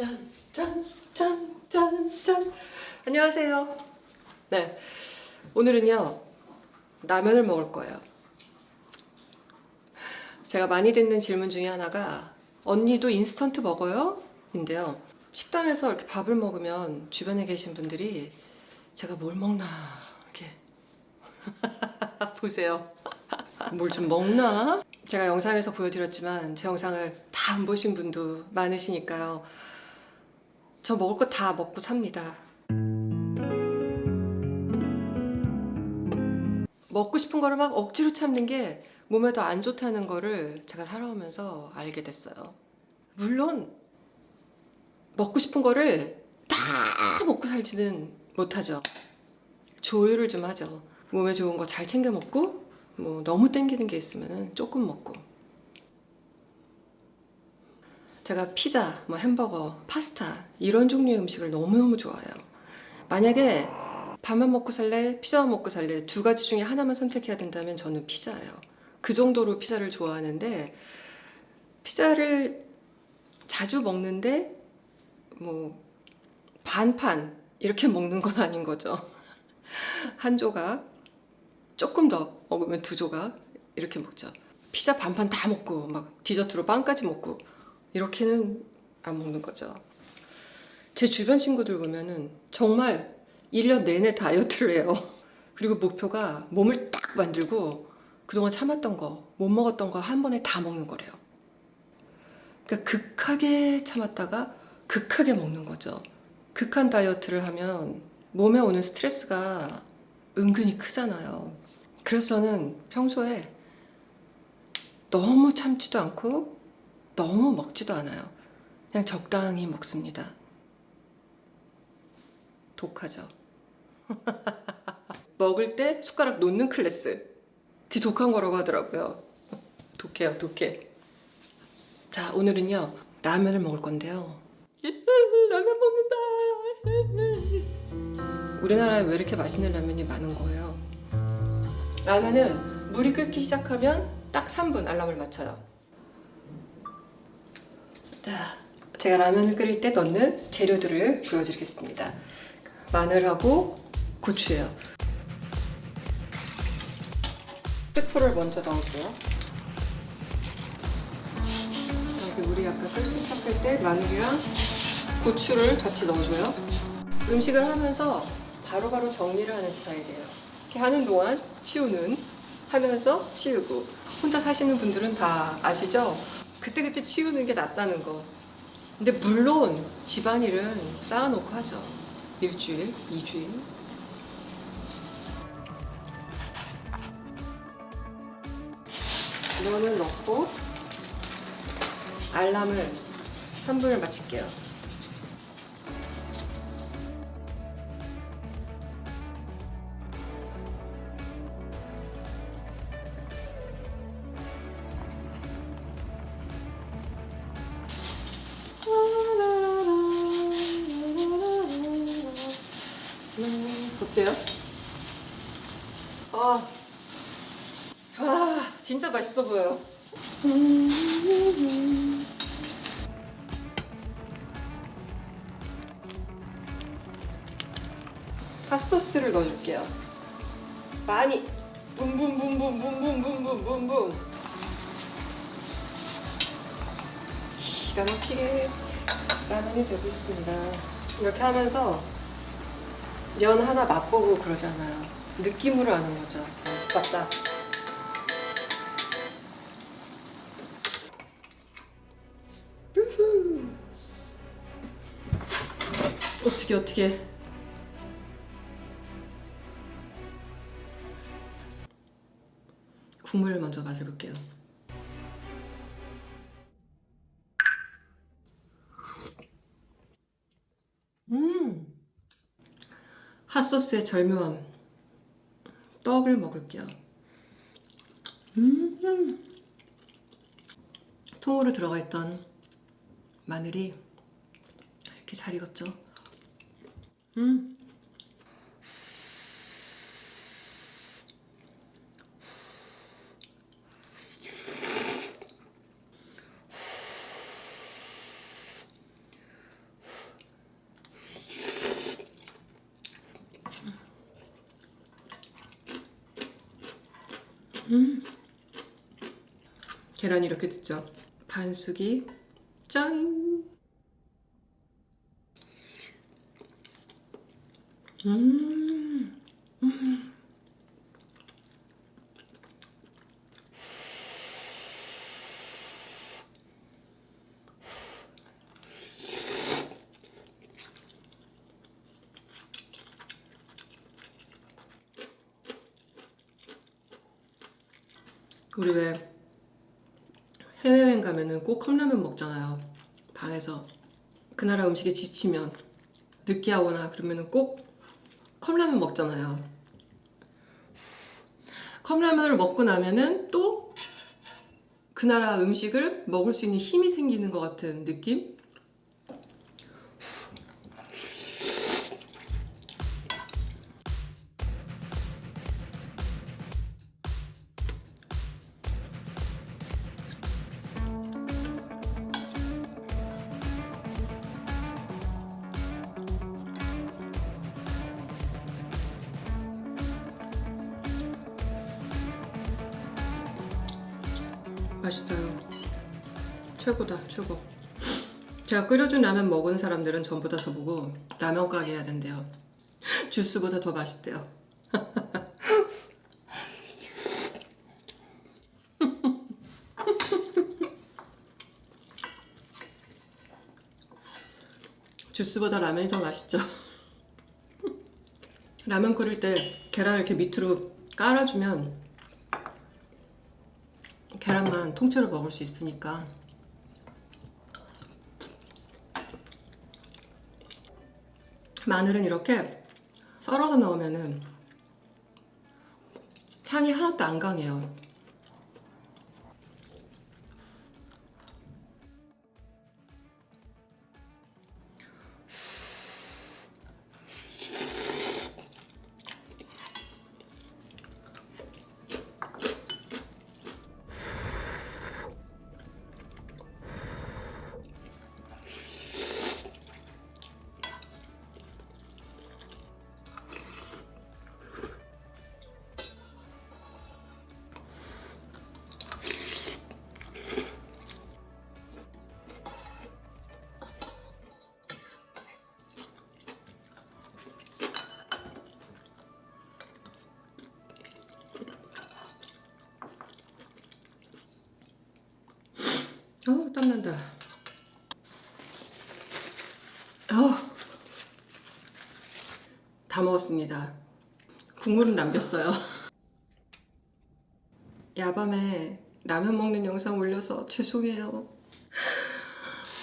짠, 짠, 짠, 짠, 짠. 안녕하세요. 네. 오늘은요, 라면을 먹을 거예요. 제가 많이 듣는 질문 중에 하나가, 언니도 인스턴트 먹어요? 인데요. 식당에서 이렇게 밥을 먹으면 주변에 계신 분들이 제가 뭘 먹나, 이렇게. 보세요. 뭘 좀 먹나? 제가 영상에서 보여드렸지만 제 영상을 다 안 보신 분도 많으시니까요. 저 먹을 거 다 먹고 삽니다. 먹고 싶은 거를 막 억지로 참는 게 몸에 더안 좋다는 거를 제가 살아오면서 알게 됐어요. 물론 먹고 싶은 거를 다 먹고 살지는 못하죠. 조율을 좀 하죠. 몸에 좋은 거 잘 챙겨 먹고 뭐 너무 땡기는 게 있으면 조금 먹고 제가 피자, 뭐 햄버거, 파스타 이런 종류의 음식을 너무너무 좋아해요. 만약에 밥만 먹고 살래, 피자만 먹고 살래 두 가지 중에 하나만 선택해야 된다면 저는 피자예요. 그 정도로 피자를 좋아하는데 피자를 자주 먹는데 뭐 반판 이렇게 먹는 건 아닌 거죠. 한 조각 조금 더 먹으면 두 조각 이렇게 먹죠. 피자 반판 다 먹고 막 디저트로 빵까지 먹고 이렇게는 안 먹는 거죠. 제 주변 친구들 보면은 정말 1년 내내 다이어트를 해요. 그리고 목표가 몸을 딱 만들고 그동안 참았던 거, 못 먹었던 거 한 번에 다 먹는 거래요. 그러니까 극하게 참았다가 극하게 먹는 거죠. 극한 다이어트를 하면 몸에 오는 스트레스가 은근히 크잖아요. 그래서 저는 평소에 너무 참지도 않고 너무 먹지도 않아요. 그냥 적당히 먹습니다. 독하죠. 먹을 때 숟가락 놓는 클래스. 그게 독한 거라고 하더라고요. 독해요, 독해. 자, 오늘은요, 라면을 먹을 건데요. 라면 먹는다! 우리나라에 왜 이렇게 맛있는 라면이 많은 거예요? 라면은 물이 끓기 시작하면 딱 3분 알람을 맞춰요. 자, 제가 라면을 끓일 때 넣는 재료들을 보여드리겠습니다. 마늘하고 고추예요. 스프를 먼저 넣을게요. 여기 물이 약간 끓기 시작할 때 마늘이랑 고추를 같이 넣어줘요. 음식을 하면서 바로바로 정리를 하는 스타일이에요. 이렇게 하는 동안 치우는 하면서 치우고 혼자 사시는 분들은 다 아시죠? 그때그때 치우는 게 낫다는 거. 근데 물론 집안일은 쌓아놓고 하죠. 일주일, 이주일. 면을 넣고 알람을 3분을 맞출게요. 음, 어때요? 아, 와, 진짜 맛있어 보여요. 핫소스를 넣어줄게요. 많이 붐붐붐붐붐붐붐붐붐붐 기가 막히게 라면이 되고 있습니다. 이렇게 하면서 면 하나 맛보고 그러잖아요. 느낌으로 아는 거죠. 맞다. 어떻게 어떻게 국물 먼저 맛을 볼게요. 핫소스의 절묘함. 떡을 먹을게요. 음. 통으로 들어가 있던 마늘이 이렇게 잘 익었죠. 음. 계란이 이렇게 듣죠. 반숙이 짠. 음. 음. 우리 왜 여행 가면은 꼭 컵라면 먹잖아요. 방에서 그 나라 음식에 지치면 느끼하거나 그러면은 꼭 컵라면 먹잖아요. 컵라면을 먹고 나면은 또 그 나라 음식을 먹을 수 있는 힘이 생기는 것 같은 느낌? 맛있어요. 최고다, 최고. 제가 끓여준 라면 먹은 사람들은 전부 다 저보고 라면 가게 해야 된대요. 주스보다 더 맛있대요. 주스보다 라면이 더 맛있죠. 라면 끓일 때 계란을 이렇게 밑으로 깔아주면 계란만 통째로 먹을 수 있으니까 마늘은 이렇게 썰어서 넣으면은 향이 하나도 안 강해요. 어우 땀난다. 어우 다 먹었습니다. 국물은 남겼어요. 야밤에 라면 먹는 영상 올려서 죄송해요.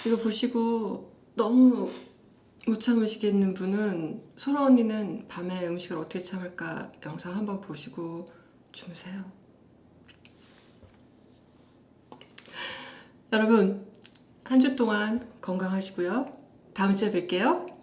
이거 보시고 너무 못 참으시겠는 분은 소라 언니는 밤에 음식을 어떻게 참을까 영상 한번 보시고 주무세요. 여러분 한 주 동안 건강하시고요. 다음 주에 뵐게요.